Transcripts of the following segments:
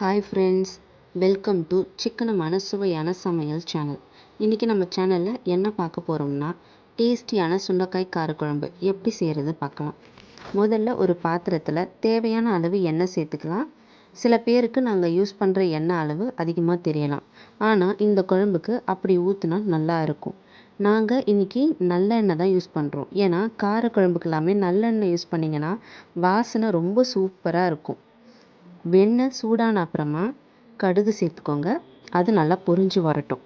Hi friends welcome to சிக்கனமான சுவையான சமையல் சேனல் இன்றைக்கி நம்ம சேனலில் என்ன பார்க்க போகிறோம்னா டேஸ்டியான சுண்டைக்காய் காரக்குழம்பு. எப்படி செய்கிறது பார்க்கலாம். முதல்ல ஒரு பாத்திரத்தில் தேவையான அளவு எண்ணெய் சேர்த்துக்கலாம். சில பேருக்கு நாங்கள் யூஸ் பண்ணுற எண்ணெய் அளவு அதிகமாக தெரியலாம். ஆனால் இந்த குழம்புக்கு அப்படி ஊற்றினா நல்லா இருக்கும். நாங்கள் இன்றைக்கி நல்லெண்ணெய் தான் யூஸ் பண்ணுறோம் ஏன்னா காரக்குழம்புக்கு எல்லாமே நல்லெண்ணெய் யூஸ் பண்ணிங்கன்னா வாசனை ரொம்ப சூப்பராக இருக்கும். வெண்ணெய் சூடான அப்புறமா கடுகு சேர்த்துக்கோங்க. அது நல்லா பொரிஞ்சு வரட்டும்.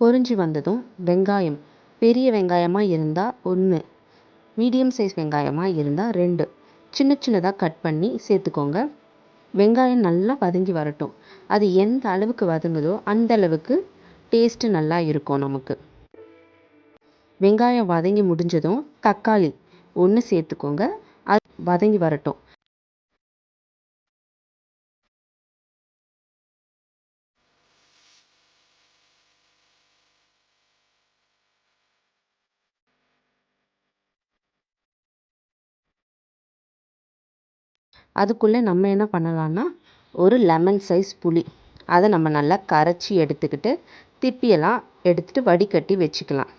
பொரிஞ்சு வந்ததும் வெங்காயம். பெரிய வெங்காயமாக இருந்தால் ஒன்று மீடியம் சைஸ் வெங்காயமாக இருந்தால் ரெண்டு. சின்ன சின்னதாக கட் பண்ணி சேர்த்துக்கோங்க. வெங்காயம் நல்லா வதங்கி வரட்டும். அது எந்த அளவுக்கு வதங்குதோ அந்த அளவுக்கு டேஸ்ட்டு நல்லா இருக்கும் நமக்கு. வெங்காயம் வதங்கி முடிஞ்சதும் தக்காளி ஒன்று சேர்த்துக்கோங்க. அது வதங்கி வரட்டும். அதுக்குள்ளே நம்ம என்ன பண்ணலான்னா ஒரு லெமன் சைஸ் புளி. அதை நம்ம நல்லா கரைச்சி எடுத்துக்கிட்டு திப்பியெல்லாம் எடுத்துகிட்டு வடிகட்டி வச்சுக்கலாம்.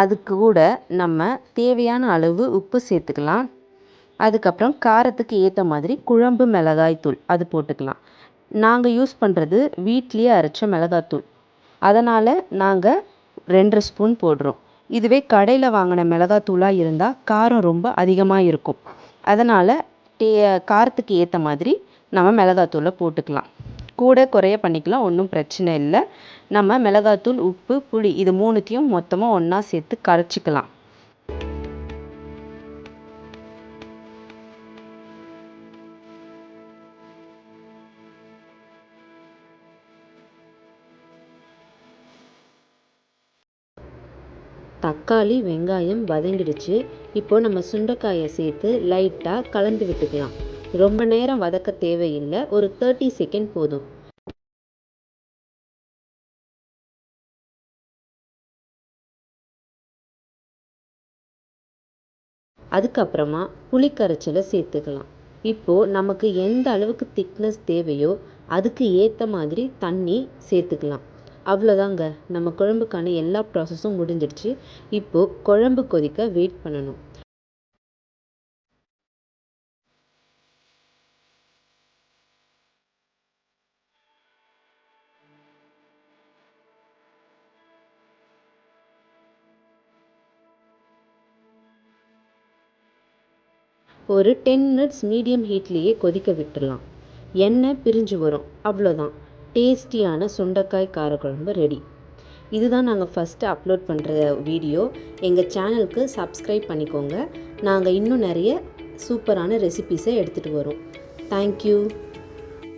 அதுக்கு கூட நம்ம தேவையான அளவு உப்பு சேர்த்துக்கலாம். அதுக்கப்புறம் காரத்துக்கு ஏற்ற மாதிரி குழம்பு மிளகாய் தூள் அது போட்டுக்கலாம். நாங்கள் யூஸ் பண்ணுறது வீட்லேயே அரைச்ச மிளகாத்தூள் அதனால் நாங்கள் ரெண்டரை ஸ்பூன் போடுறோம். இதுவே கடையில் வாங்கின மிளகாத்தூளாக இருந்தால் காரம் ரொம்ப அதிகமாக இருக்கும். அதனால் டே காரத்துக்கு ஏற்ற மாதிரி நம்ம மிளகாத்தூளை போட்டுக்கலாம். கூட குறைய பண்ணிக்கலாம் ஒன்றும் பிரச்சனை இல்லை. நம்ம மிளகாத்தூள் உப்பு புளி இது மூணுத்தையும் மொத்தமாக ஒன்றா சேர்த்து கரைச்சிக்கலாம். தக்காளி வெங்காயம் வதங்கிடுச்சு. இப்போது நம்ம சுண்டைக்காயை சேர்த்து லைட்டாக கலந்து விட்டுக்கலாம். ரொம்ப நேரம் வதக்க தேவையில்லை. ஒரு தேர்ட்டி செகண்ட் போதும். அதுக்கப்புறமா புளிக்கரைச்சலை சேர்த்துக்கலாம். இப்போது நமக்கு எந்த அளவுக்கு திக்னஸ் தேவையோ அதுக்கு ஏற்ற மாதிரி தண்ணி சேர்த்துக்கலாம். அவ்வளோதாங்க. நம்ம குழம்புக்கான எல்லா ப்ராசஸும் முடிஞ்சிடுச்சு. இப்போது குழம்பு கொதிக்க வெயிட் பண்ணணும். ஒரு டென் மினிட்ஸ் மீடியம் ஹீட்லேயே கொதிக்க விட்டுடலாம் எண்ணெய் பிரிஞ்சு வரும். அவ்வளோதான் டேஸ்டியான சுண்டைக்காய் காரக்குழம்பு ரெடி இதுதான் நாங்கள் ஃபஸ்ட்டு அப்லோட் பண்ணுற வீடியோ எங்கள் சேனலுக்கு சப்ஸ்கிரைப் பண்ணிக்கோங்க. நாங்கள் இன்னும் நிறைய சூப்பரான ரெசிபீஸை எடுத்துகிட்டு வரோம். தேங்க்யூ